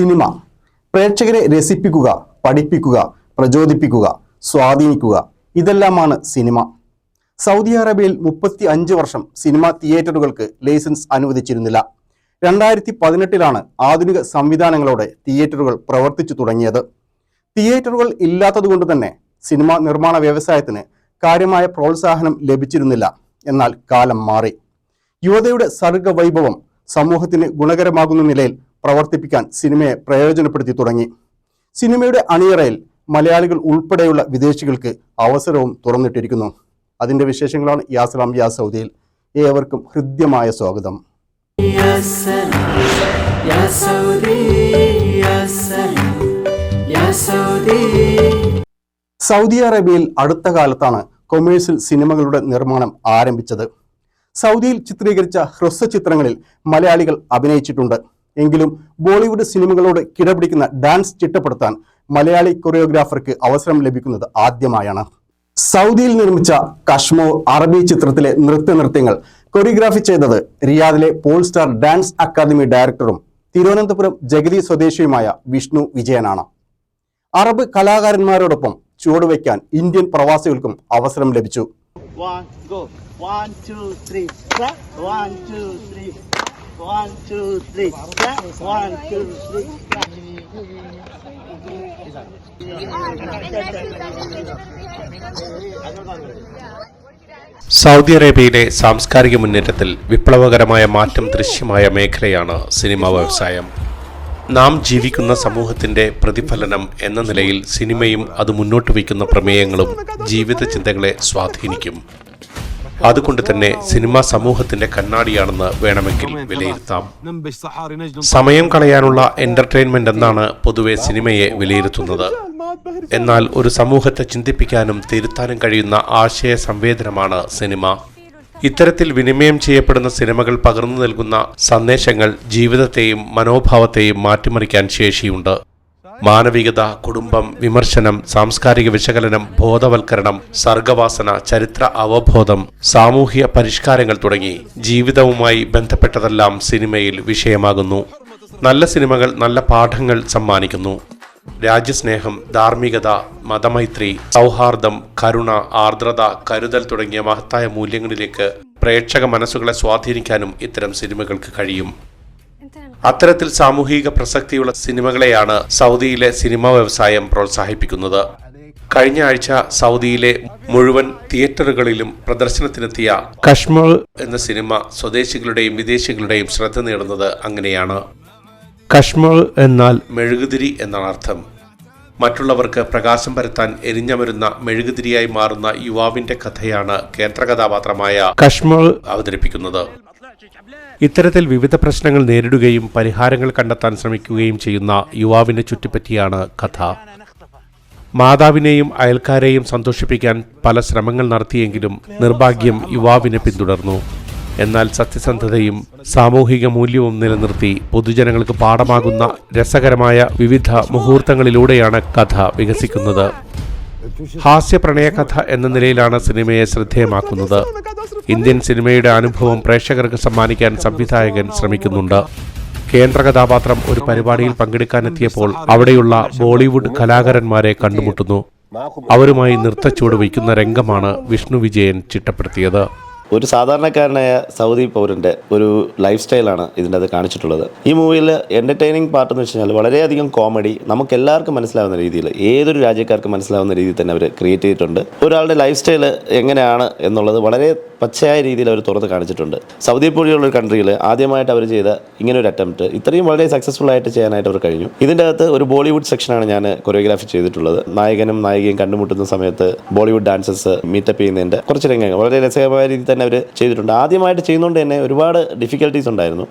Cinema. പ്രേക്ഷകരെ രസിപ്പിക്കുക പഠിപ്പിക്കുക പ്രചോദിപ്പിക്കുക സ്വാധീനിക്കുക. ഇതെല്ലാമാണ് സിനിമ. സൗദി അറേബ്യയിൽ മുപ്പത്തി അഞ്ച് വർഷം സിനിമ തിയേറ്ററുകൾക്ക് ലൈസൻസ് അനുവദിച്ചിരുന്നില്ല. രണ്ടായിരത്തി പതിനെട്ടിലാണ് ആധുനിക സംവിധാനങ്ങളോടെ തിയേറ്ററുകൾ പ്രവർത്തിച്ചു തുടങ്ങിയത്. തിയേറ്ററുകൾ ഇല്ലാത്തതുകൊണ്ട് തന്നെ സിനിമ നിർമ്മാണ വ്യവസായത്തിന് കാര്യമായ പ്രോത്സാഹനം ലഭിച്ചിരുന്നില്ല. എന്നാൽ കാലം മാറി. യുവതയുടെ സർഗവൈഭവം സമൂഹത്തിന് ഗുണകരമാകുന്ന നിലയിൽ പ്രവർത്തിപ്പിക്കാൻ സിനിമയെ പ്രയോജനപ്പെടുത്തി തുടങ്ങി. സിനിമയുടെ അണിയറയിൽ മലയാളികൾ ഉൾപ്പെടെയുള്ള വിദേശികൾക്ക് അവസരവും തുറന്നിട്ടിരിക്കുന്നു. അതിന്റെ വിശേഷങ്ങളാണ് യാസലാം യാ സൗദിയിൽ ഏവർക്കും ഹൃദ്യമായ സ്വാഗതം. സൗദി അറേബ്യയിൽ അടുത്ത കാലത്താണ് കൊമേഴ്സ്യൽ സിനിമകളുടെ നിർമ്മാണം ആരംഭിച്ചത്. സൗദിയിൽ ചിത്രീകരിച്ച ഹ്രസ്വ ചിത്രങ്ങളിൽ മലയാളികൾ അഭിനയിച്ചിട്ടുണ്ട്. എങ്കിലും ബോളിവുഡ് സിനിമകളോട് കിടപിടിക്കുന്ന ഡാൻസ് ചിട്ടപ്പെടുത്താൻ മലയാളി കൊറിയോഗ്രാഫർക്ക് അവസരം ലഭിക്കുന്നത് ആദ്യമായാണ്. സൗദിയിൽ നിർമ്മിച്ച കശ്മോ അറബി ചിത്രത്തിലെ നൃത്യനൃത്യങ്ങൾ കൊറിയോഗ്രാഫി ചെയ്തത് റിയാദിലെ പോൾ സ്റ്റാർ ഡാൻസ് അക്കാദമി ഡയറക്ടറും തിരുവനന്തപുരം ജഗതി സ്വദേശിയുമായ വിഷ്ണു വിജയനാണ്. അറബ് കലാകാരന്മാരോടൊപ്പം ചുവടുവയ്ക്കാൻ ഇന്ത്യൻ പ്രവാസികൾക്കും അവസരം ലഭിച്ചു. One, two, three. One, two, three. Saudi അറേബ്യയിലെ സാംസ്കാരിക മുന്നേറ്റത്തിൽ വിപ്ലവകരമായ മാറ്റം ദൃശ്യമായ മേഖലയാണ് സിനിമാ വ്യവസായം നാം ജീവിക്കുന്ന സമൂഹത്തിന്റെ പ്രതിഫലനം എന്ന നിലയിൽ സിനിമയും അത് മുന്നോട്ട് വയ്ക്കുന്ന പ്രമേയങ്ങളും ജീവിത ചിന്തകളെ സ്വാധീനിക്കും അതുകൊണ്ട് തന്നെ സിനിമ സമൂഹത്തിന്റെ കണ്ണാടിയാണെന്ന് വേണമെങ്കിൽ വിലയിരുത്താം. സമയം കളയാനുള്ള എന്റർടൈൻമെന്റ് എന്നാണ് പൊതുവെ സിനിമയെ വിലയിരുത്തുന്നത്. എന്നാൽ ഒരു സമൂഹത്തെ ചിന്തിപ്പിക്കാനും തിരുത്താനും കഴിയുന്ന ആശയ സംവേദനമാണ് സിനിമ. ഇത്തരത്തിൽ വിനിമയം ചെയ്യപ്പെടുന്ന സിനിമകൾ പകർന്നു നൽകുന്ന സന്ദേശങ്ങൾ ജീവിതത്തെയും മനോഭാവത്തെയും മാറ്റിമറിക്കാൻ ശേഷിയുണ്ട്. മാനവികത കുടുംബം വിമർശനം സാംസ്കാരിക വിശകലനം ബോധവൽക്കരണം സർഗവാസന ചരിത്ര അവബോധം സാമൂഹ്യ പരിഷ്കാരങ്ങൾ തുടങ്ങി ജീവിതവുമായി ബന്ധപ്പെട്ടതെല്ലാം സിനിമയിൽ വിഷയമാകുന്നു. നല്ല സിനിമകൾ നല്ല പാഠങ്ങൾ സമ്മാനിക്കുന്നു. രാജ്യസ്നേഹം ധാർമ്മികത മതമൈത്രി സൗഹാർദ്ദം കരുണ ആർദ്രത കരുതൽ തുടങ്ങിയ മഹത്തായ മൂല്യങ്ങളിലേക്ക് പ്രേക്ഷക മനസ്സുകളെ സ്വാധീനിക്കാനും ഇത്തരം സിനിമകൾക്ക് കഴിയും. അത്തരത്തിൽ സാമൂഹിക പ്രസക്തിയുള്ള സിനിമകളെയാണ് സൗദിയിലെ സിനിമാ വ്യവസായം പ്രോത്സാഹിപ്പിക്കുന്നത്. കഴിഞ്ഞ ആഴ്ച സൗദിയിലെ മുഴുവൻ തിയേറ്ററുകളിലും പ്രദർശനത്തിനെത്തിയ കശ്മീർ എന്ന സിനിമ സ്വദേശികളുടെയും വിദേശികളുടെയും ശ്രദ്ധ നേടുന്നത് അങ്ങനെയാണ്. കശ്മീർ എന്നാൽ മെഴുകുതിരി എന്നാണ് അർത്ഥം. മറ്റുള്ളവർക്ക് പ്രകാശം പരത്താൻ എരിഞ്ഞമരുന്ന മെഴുകുതിരിയായി മാറുന്ന യുവാവിന്റെ കഥയാണ് കേന്ദ്ര കഥാപാത്രമായ കശ്മീർ അവതരിപ്പിക്കുന്നത്. ഇത്തരത്തിൽ വിവിധ പ്രശ്നങ്ങൾ നേരിടുകയും പരിഹാരങ്ങൾ കണ്ടെത്താൻ ശ്രമിക്കുകയും ചെയ്യുന്ന യുവാവിനെ ചുറ്റിപ്പറ്റിയാണ് കഥ. മാതാവിനെയും അയൽക്കാരെയും സന്തോഷിപ്പിക്കാൻ പല ശ്രമങ്ങൾ നടത്തിയെങ്കിലും നിർഭാഗ്യം യുവാവിനെ പിന്തുടർന്നു. എന്നാൽ സത്യസന്ധതയും സാമൂഹിക മൂല്യവും നിലനിർത്തി പൊതുജനങ്ങൾക്ക് പാഠമാകുന്ന രസകരമായ വിവിധ മുഹൂർത്തങ്ങളിലൂടെയാണ് കഥ വികസിക്കുന്നത്. ഹാസ്യ പ്രണയകഥ എന്ന നിലയിലാണ് സിനിമയെ ശ്രദ്ധേയമാക്കുന്നത്. ഇന്ത്യൻ സിനിമയുടെ അനുഭവം പ്രേക്ഷകർക്ക് സമ്മാനിക്കാൻ സംവിധായകൻ ശ്രമിക്കുന്നുണ്ട്. കേന്ദ്ര കഥാപാത്രം ഒരു പരിപാടിയിൽ പങ്കെടുക്കാനെത്തിയപ്പോൾ അവിടെയുള്ള ബോളിവുഡ് കലാകാരന്മാരെ കണ്ടുമുട്ടുന്നു. അവരുമായി നൃത്തച്ചുവട് വയ്ക്കുന്ന രംഗമാണ് വിഷ്ണു വിജയൻ ചിട്ടപ്പെടുത്തിയത്. ഒരു സാധാരണക്കാരനായ സൗദി പൗരന്റെ ഒരു ലൈഫ് സ്റ്റൈലാണ് ഇതിന്റെ അത് കാണിച്ചിട്ടുള്ളത്. ഈ മൂവിയിൽ എന്റർടൈനിങ് പാർട്ട് എന്ന് വെച്ച് കഴിഞ്ഞാൽ വളരെയധികം കോമഡി നമുക്ക് എല്ലാവർക്കും മനസ്സിലാവുന്ന രീതിയിൽ ഏതൊരു രാജ്യക്കാർക്കും മനസ്സിലാവുന്ന രീതിയിൽ തന്നെ അവർ ക്രിയേറ്റ് ചെയ്തിട്ടുണ്ട്. ഒരാളുടെ ലൈഫ് സ്റ്റൈൽ എങ്ങനെയാണ് എന്നുള്ളത് വളരെ പച്ചയായ രീതിയിൽ അവർ തുറന്ന് കാണിച്ചിട്ടുണ്ട്. സൗദി പോലെയുള്ള ഒരു കൺട്രിയിൽ ആദ്യമായിട്ട് അവർ ചെയ്ത ഇങ്ങനെ ഒരു അറ്റംപ്റ്റ് ഇത്രയും വളരെ സക്സസ്ഫുൾ ആയിട്ട് ചെയ്യാനായിട്ട് അവർ കഴിഞ്ഞു. ഇതിന്റെ അകത്ത് ഒരു ബോളിവുഡ് സെക്ഷനാണ് ഞാൻ കൊറിയോഗ്രാഫി ചെയ്തിട്ടുള്ളത്. നായകനും നായികയും കണ്ടുമുട്ടുന്ന സമയത്ത് ബോളിവുഡ് ഡാൻസസ് മീറ്റപ്പ് ചെയ്യുന്നതിന്റെ കുറച്ച് രംഗങ്ങൾ. വളരെ രസകരമായ രീതിയിൽ തന്നെ അവർ ചെയ്തിട്ടുണ്ട്. ആദ്യമായിട്ട് ചെയ്യുന്നതുകൊണ്ട് തന്നെ ഒരുപാട് ഡിഫിക്കൽട്ടീസ് ഉണ്ടായിരുന്നു.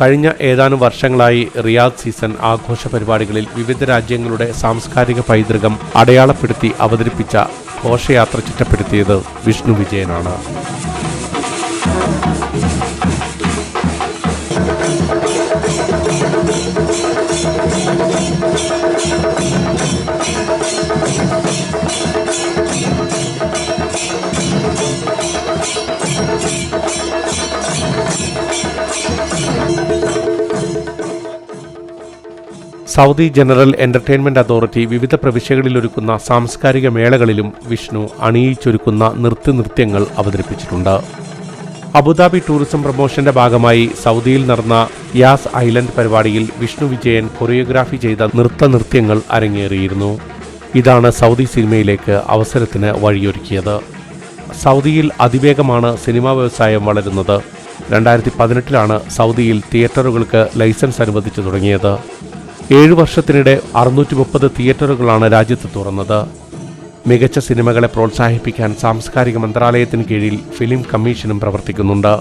കഴിഞ്ഞ ഏതാനും വർഷങ്ങളായി റിയാദ് സീസൺ ആഘോഷ പരിപാടികളിൽ വിവിധ രാജ്യങ്ങളുടെ സാംസ്കാരിക പൈതൃകം അടയാളപ്പെടുത്തി അവതരിപ്പിച്ച ഘോഷയാത്ര ചിട്ടപ്പെടുത്തിയത് വിഷ്ണു വിജയനാണ്. സൗദി ജനറൽ എന്റർടൈൻമെന്റ് അതോറിറ്റി വിവിധ പ്രവിശ്യകളിൽ ഒരുക്കുന്ന സാംസ്കാരിക മേളകളിലും വിഷ്ണു അണിയിച്ചൊരുക്കുന്ന നൃത്യനൃത്യങ്ങൾ അവതരിപ്പിച്ചിട്ടുണ്ട്. അബുദാബി ടൂറിസം പ്രൊമോഷന്റെ ഭാഗമായി സൗദിയിൽ നടന്ന യാസ് ഐലൻഡ് പരിപാടിയിൽ വിഷ്ണു വിജയൻ കൊറിയോഗ്രാഫി ചെയ്ത നൃത്തനൃത്യങ്ങൾ അരങ്ങേറിയിരുന്നു. ഇതാണ് സൗദി സിനിമയിലേക്ക് അവസരത്തിന് വഴിയൊരുക്കിയത്. സൗദിയിൽ അതിവേഗമാണ് സിനിമാ വ്യവസായം വളരുന്നത്. രണ്ടായിരത്തി പതിനെട്ടിലാണ് സൗദിയിൽ തിയേറ്ററുകൾക്ക് ലൈസൻസ് അനുവദിച്ചു തുടങ്ങിയത്. ഏഴു വർഷത്തിനിടെ അറുന്നൂറ്റി മുപ്പത് തിയേറ്ററുകളാണ് രാജ്യത്ത് തുറന്നത്. മികച്ച സിനിമകളെ പ്രോത്സാഹിപ്പിക്കാൻ സാംസ്കാരിക മന്ത്രാലയത്തിന് കീഴിൽ ഫിലിം കമ്മീഷനും പ്രവർത്തിക്കുന്നുണ്ട്.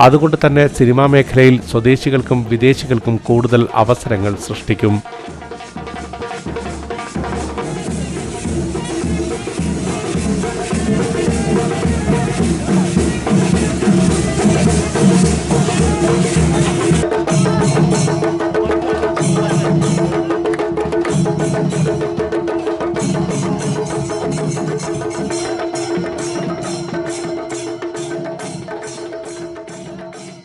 അതുകൊണ്ട് തന്നെ സിനിമാ മേഖലയിൽ സ്വദേശികൾക്കും വിദേശികൾക്കും കൂടുതൽ അവസരങ്ങൾ സൃഷ്ടിക്കും.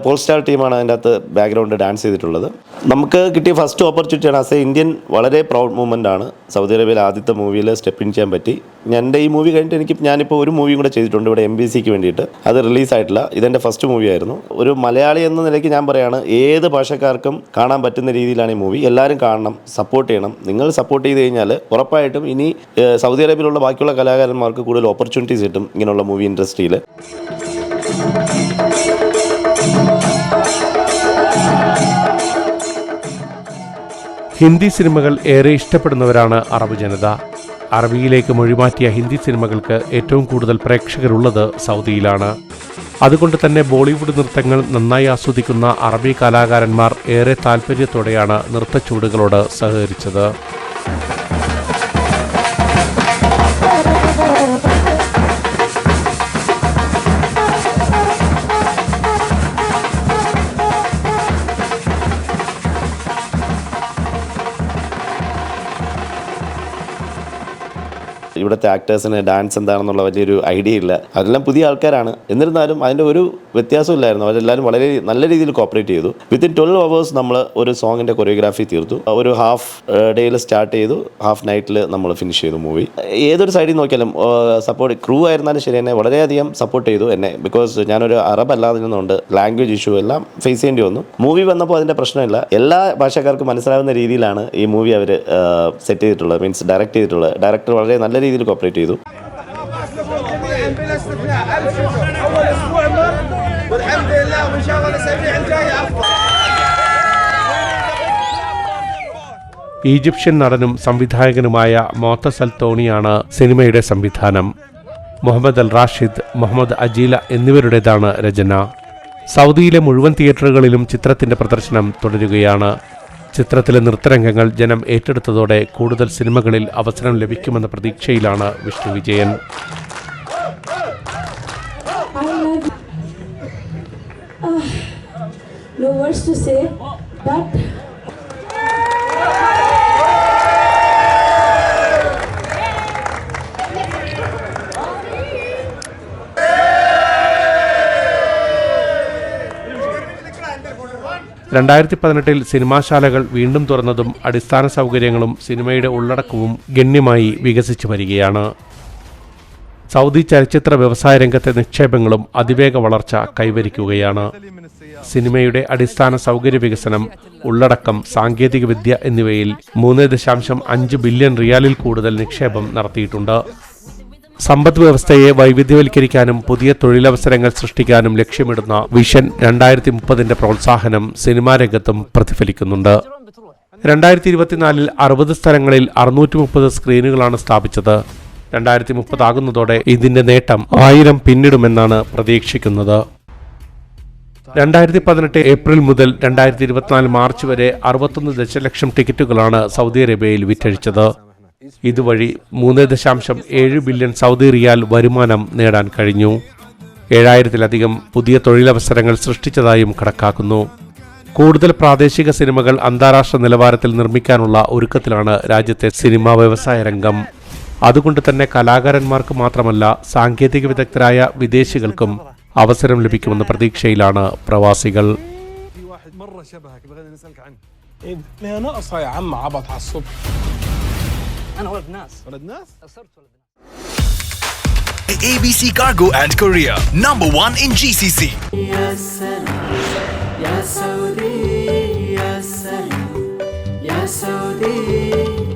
പോൾ സ്റ്റാർ ടീമാണ് അതിന്റെ അകത്ത് ബാക്ക്ഗ്രൗണ്ട് ഡാൻസ് ചെയ്തിട്ടുള്ളത്. നമുക്ക് കിട്ടിയ ഫസ്റ്റ് ഓപ്പർച്യൂണിറ്റിയാണ് ആസ് എ ഇന്ത്യൻ വളരെ പ്രൗഡ് മൂമെന്റ് ആണ്. സൗദി അറേബ്യയിലെ ആദ്യത്തെ മൂവിയിൽ സ്റ്റെപ്പ് ഇൻ ചെയ്യാൻ പറ്റി. എന്റെ ഈ മൂവി കഴിഞ്ഞിട്ട് എനിക്ക് ഞാനിപ്പോൾ ഒരു മൂവിയും കൂടെ ചെയ്തിട്ടുണ്ട് ഇവിടെ എം ബി സിക്ക് വേണ്ടിയിട്ട്. അത് റിലീസായിട്ടില്ല ഇതെന്റെ ഫസ്റ്റ് മൂവിയായിരുന്നു ഒരു മലയാളി എന്ന നിലയ്ക്ക് ഞാൻ പറയുകയാണ് ഏത് ഭാഷക്കാർക്കും കാണാൻ പറ്റുന്ന രീതിയിലാണ് ഈ മൂവി എല്ലാവരും കാണണം സപ്പോർട്ട് ചെയ്യണം. നിങ്ങൾ സപ്പോർട്ട് ചെയ്ത് കഴിഞ്ഞാൽ ഉറപ്പായിട്ടും ഇനി സൗദി അറേബ്യയിലുള്ള ബാക്കിയുള്ള കലാകാരന്മാർക്ക് കൂടുതൽ ഓപ്പർച്യൂണിറ്റീസ് കിട്ടും ഇങ്ങനെയുള്ള മൂവി ഇൻഡസ്ട്രിയിൽ ഹിന്ദി സിനിമകൾ ഏറെ ഇഷ്ടപ്പെടുന്നവരാണ് അറബ് ജനത. അറബിയിലേക്ക് മൊഴിമാറ്റിയ ഹിന്ദി സിനിമകൾക്ക് ഏറ്റവും കൂടുതൽ പ്രേക്ഷകരുള്ളത് സൗദിയിലാണ്. അതുകൊണ്ട് തന്നെ ബോളിവുഡ് നൃത്തങ്ങൾ നന്നായി ആസ്വദിക്കുന്ന അറബി കലാകാരന്മാർ ഏറെ താൽപ്പര്യത്തോടെയാണ് നൃത്തച്ചുവടുകളോട് സഹകരിച്ചത്. ഇവിടുത്തെ ആക്ടേഴ്സിന് ഡാൻസ് എന്താണെന്നുള്ള വലിയൊരു ഐഡിയ ഇല്ല. അതെല്ലാം പുതിയ ആൾക്കാരാണ്. എന്നിരുന്നാലും അതിന്റെ ഒരു വ്യത്യാസം ഇല്ലായിരുന്നു അവരെല്ലാവരും വളരെ നല്ല രീതിയിൽ കോപ്പറേറ്റ് ചെയ്തു. വിത്തിൻ ട്വൽവ് അവേഴ്സ് നമ്മൾ ഒരു സോങ്ങിന്റെ കൊറിയോഗ്രാഫി തീർത്തു. ഒരു ഹാഫ് ഡേയിൽ സ്റ്റാർട്ട് ചെയ്തു. ഹാഫ് നൈറ്റിൽ നമ്മൾ ഫിനിഷ് ചെയ്തു മൂവി ഏതൊരു സൈഡിൽ നോക്കിയാലും സപ്പോർട്ട് ക്രൂ ആയിരുന്നാലും ശരി എന്നെ വളരെയധികം സപ്പോർട്ട് ചെയ്തു എന്നെ. ബിക്കോസ് ഞാനൊരു അറബ് അല്ലാതിരുന്നുകൊണ്ട് ലാംഗ്വേജ് ഇഷ്യൂ എല്ലാം ഫേസ് ചെയ്യേണ്ടി വന്നു. മൂവി വന്നപ്പോൾ അതിന്റെ പ്രശ്നമില്ല. എല്ലാ ഭാഷക്കാർക്കും മനസ്സിലാവുന്ന രീതിയിലാണ് ഈ മൂവി അവർ സെറ്റ് ചെയ്തിട്ടുള്ളത്. മീൻസ് ഡയറക്റ്റ് ചെയ്തിട്ടുള്ളത്. ഡയറക്ടർ വളരെ നല്ല രീതിയിൽ കൊണ്ട് ഓപ്പറേറ്റ് ചെയ്തു. ഈജിപ്ഷ്യൻ നടനും സംവിധായകനുമായ മോത്തസൽ തോണിയാണ് സിനിമയുടെ സംവിധാനം. Muhammad Al Rashid Muhammad Ajeela എന്നിവരുടേതാണ് രചന. സൗദിയിലെ മുഴുവൻ തിയേറ്ററുകളിലും ചിത്രത്തിന്റെ പ്രദർശനം തുടരുകയാണ്. ചിത്രത്തിലെ നൃത്തരംഗങ്ങൾ ജനം ഏറ്റെടുത്തതോടെ കൂടുതൽ സിനിമകളിൽ അവസരം ലഭിക്കുമെന്ന പ്രതീക്ഷയിലാണ് Vishnu Vijayan. No say, but രണ്ടായിരത്തി പതിനെട്ടിൽ സിനിമാശാലകൾ വീണ്ടും തുറന്നതും അടിസ്ഥാന സൗകര്യങ്ങളും സിനിമയുടെ ഉള്ളടക്കവും ഗണ്യമായി വികസിച്ചു വരികയാണ്. സൗദി ചലച്ചിത്ര വ്യവസായ രംഗത്തെ നിക്ഷേപങ്ങളും അതിവേഗ വളർച്ച കൈവരിക്കുകയാണ്. സിനിമയുടെ അടിസ്ഥാന സൗകര്യ വികസനം ഉള്ളടക്കം സാങ്കേതികവിദ്യ എന്നിവയിൽ മൂന്ന് ദശാംശം അഞ്ച് ബില്യൺ റിയാലിൽ കൂടുതൽ നിക്ഷേപം നടത്തിയിട്ടുണ്ട്. സമ്പദ് വ്യവസ്ഥയെ വൈവിധ്യവൽക്കരിക്കാനും പുതിയ തൊഴിലവസരങ്ങൾ സൃഷ്ടിക്കാനും ലക്ഷ്യമിടുന്ന വിഷൻ രണ്ടായിരത്തി മുപ്പതിന്റെ പ്രോത്സാഹനം സിനിമാ രംഗത്തും പ്രതിഫലിക്കുന്നുണ്ട്. രണ്ടായിരത്തി ഇരുപത്തിനാലിൽ അറുപത് സ്ഥലങ്ങളിൽ അറുന്നൂറ്റി മുപ്പത് സ്ക്രീനുകളാണ് സ്ഥാപിച്ചത്. രണ്ടായിരത്തി മുപ്പതാകുന്നതോടെ ഇതിന്റെ നേട്ടം ആയിരം പിന്നിടുമെന്നാണ് പ്രതീക്ഷിക്കുന്നത്. രണ്ടായിരത്തി പതിനെട്ട് ഏപ്രിൽ മുതൽ രണ്ടായിരത്തി ഇരുപത്തിനാല് മാർച്ച് വരെ അറുപത്തൊന്ന് ദശലക്ഷം ടിക്കറ്റുകളാണ് സൗദി അറേബ്യയിൽ വിറ്റഴിച്ചത്. ഇതുവഴി മൂന്ന് ദശാംശം ഏഴ് ബില്യൺ സൗദി റിയാൽ വരുമാനം നേടാൻ കഴിഞ്ഞു ഏഴായിരത്തിലധികം പുതിയ തൊഴിലവസരങ്ങൾ സൃഷ്ടിച്ചതായും കണക്കാക്കുന്നു കൂടുതൽ പ്രാദേശിക സിനിമകൾ അന്താരാഷ്ട്ര നിലവാരത്തിൽ നിർമ്മിക്കാനുള്ള ഒരുക്കത്തിലാണ് രാജ്യത്തെ സിനിമാ വ്യവസായ രംഗം അതുകൊണ്ട് തന്നെ കലാകാരന്മാർക്ക് മാത്രമല്ല സാങ്കേതിക വിദഗ്ധരായ വിദേശികൾക്കും അവസരം ലഭിക്കുമെന്ന പ്രതീക്ഷയിലാണ് പ്രവാസികൾ في واحد مره شبهك بغينا نسالك عنه ما ناقصه يا عم عبط على الصبح انا ولد ناس ولد ناس؟ صرت ولد ناس ABC Cargo and Korea, number one in GCC. يا سلام يا سعودي يا سلام يا سعودي